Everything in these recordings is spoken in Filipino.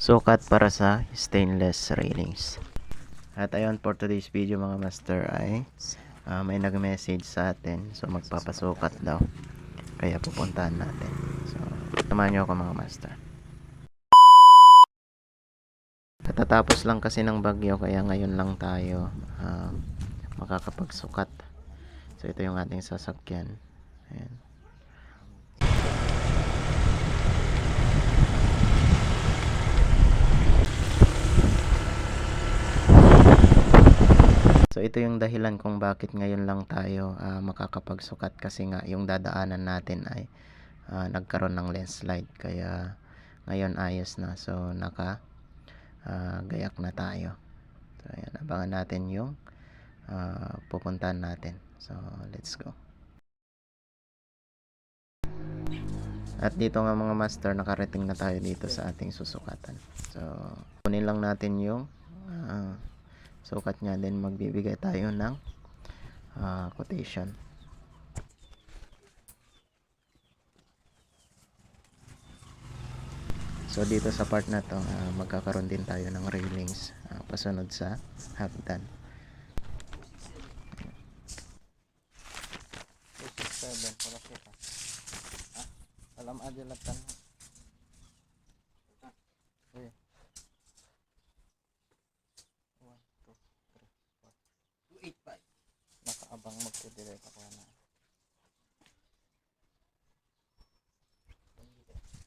sukat para sa stainless railings. At ayun for today's video mga master ay ah, may nag-message sa atin so magpapasukat daw. Kaya pupuntahan natin. So samahan niyo ako mga master. Katatapos lang kasi ng bagyo kaya ngayon lang tayo ah, makakapagsukat. So ito yung ating sasakyan. Ayan. Ito yung dahilan kung bakit ngayon lang tayo ah, makakapagsukat kasi nga yung dadaanan natin ay ah, nagkaroon ng landslide kaya ngayon ayos na so naka ah, gayak na tayo. So ayan, abangan natin yung ah, pupuntahan natin. So let's go. At dito nga mga master, nakarating na tayo dito sa ating susukatan. So, kunin lang natin yung ah, sukat niya, then magbibigay tayo ng ah, quotation. So, dito sa part na to, ah, magkakaroon din tayo ng railings ah, pasunod sa hagdan. Alam aja Nakaabang magkudirect ako na.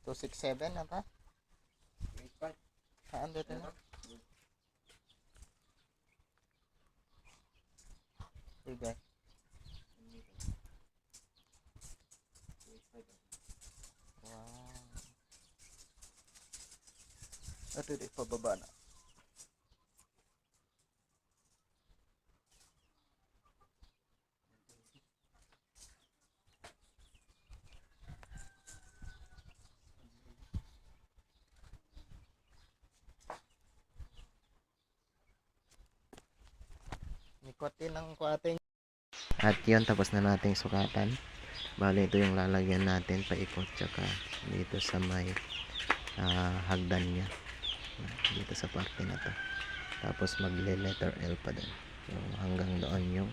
267 na eight five. Saan dito na? Sige. Wow. Ito di pababa na. Nikotin ng kuating. At yun, tapos na nating sukatan. Bali, ito yung lalagyan natin paikot tsaka dito sa may ah, hagdan niya. Dito sa parte na to. Tapos magle letter L pa din. So, hanggang doon yung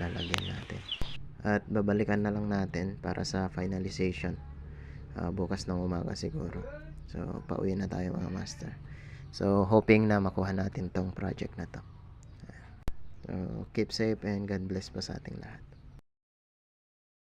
lalagyan natin. At babalikan na lang natin para sa finalization. Ah, bukas ng umaga siguro. So, pauwi na tayo mga master. So, hoping na makuha natin tong project na to. So, keep safe and God bless po sa ating lahat.